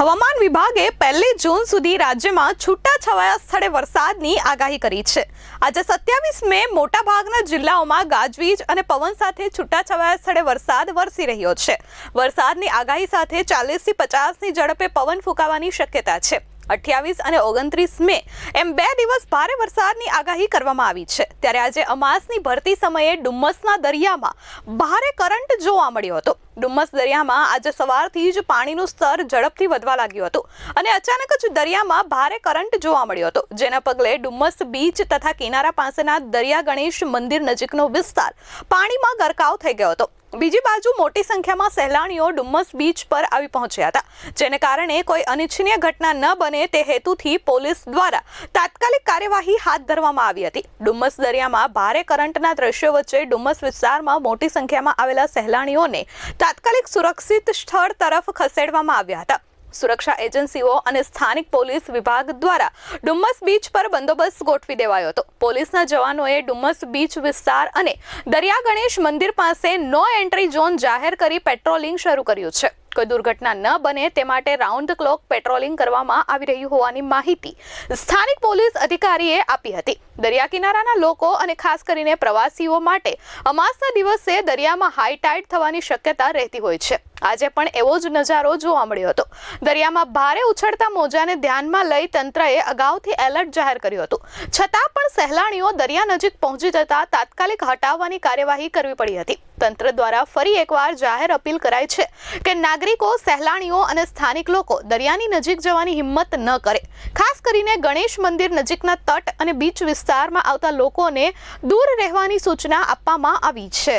હવામાન વિભાગે પહેલી જૂન સુધી રાજ્યમાં છૂટાછવાયા સ્થળે વરસાદની આગાહી કરી છે. આજે સત્યાવીસ મે મોટાભાગના જિલ્લાઓમાં ગાજવીજ અને પવન સાથે છૂટાછવાયા સ્થળે વરસાદ વરસી રહ્યો છે. વરસાદની આગાહી સાથે ચાલીસથી પચાસની ઝડપે પવન ફૂંકાવાની શક્યતા છે. અઠ્યાવીસ અને ઓગણત્રીસ મે એમ બે દિવસ ભારે વરસાદની આગાહી કરવામાં આવી છે. ત્યારે આજે અમાસની ભરતી સમયે ડુમ્મસના દરિયામાં ભારે કરંટ જોવા મળ્યો હતો. ડુમ્મસ દરિયામાં આજે સવારથી જ પાણીનું સ્તર ઝડપથી વધવા લાગ્યું હતું અને અચાનક જ દરિયામાં ભારે કરંટ જોવા મળ્યો હતો. જેના પગલે ડુમ્મસ બીચ તથા કિનારા પાસેના દરિયા ગણેશ મંદિર નજીકનો વિસ્તાર પાણીમાં ગરકાવ થઈ ગયો હતો. બીજી બાજુ મોટી સંખ્યામાં સહેલાણીઓ ડુમ્મસ બીચ પર આવી પહોંચ્યા હતા, જેને કારણે કોઈ અનિચ્છનીય ઘટના ન બને તે હેતુથી પોલીસ દ્વારા તાત્કાલિક કાર્યવાહી હાથ ધરવામાં આવી હતી. ડુમ્મસ દરિયામાં ભારે કરંટના દ્રશ્યો વચ્ચે ડુમ્મસ વિસ્તારમાં મોટી સંખ્યામાં આવેલા સહેલાણીઓને તાત્કાલિક સુરક્ષિત સ્થળ તરફ ખસેડવામાં આવ્યા હતા. સુરક્ષા એજન્સીઓ અને સ્થાનિક પોલીસ વિભાગ દ્વારા ડુમ્મસ બીચ પર બંદોબસ્ત ગોઠવી દેવાયો હતો. પોલીસના જવાનોએ ડુમ્મસ બીચ વિસ્તાર અને દરિયા ગણેશ મંદિર પાસે નો એન્ટ્રી ઝોન જાહેર કરી પેટ્રોલિંગ શરૂ કર્યું છે. કોઈ દુર્ઘટના ન બને તે માટે રાઉન્ડ ક્લોક પેટ્રોલિંગ કરવામાં આવી રહ્યું હોવાની માહિતી સ્થાનિક પોલીસ અધિકારીએ આપી હતી. દરિયા કિનારાના લોકો અને ખાસ કરીને પ્રવાસીઓ માટે અમાસના દિવસે દરિયામાં હાઈ થવાની શક્યતા રહેતી હોય છે. આજે પણ એવો જ નજારો જોવા મળ્યો હતો. દરિયામાં ભારે ઉછળતા મોજાને ધ્યાનમાં લઈ તંત્રએ અગાઉથી એલર્ટ જાહેર કર્યું હતું. છતાં પણ સહેલાણીઓ દરિયા નજીક પહોંચી જતા તાત્કાલિક હટાવવાની કાર્યવાહી કરવી પડી હતી. તંત્ર દ્વારા ફરી એકવાર જાહેર અપીલ કરાઈ છે કે નાગરિકો, સહેલાણીઓ અને સ્થાનિક લોકો દરિયાની નજીક જવાની હિંમત ન કરે. ખાસ કરીને ગણેશ મંદિર નજીકના તટ અને બીચ વિસ્તારમાં આવતા લોકોને દૂર રહેવાની સૂચના આપવામાં આવી છે.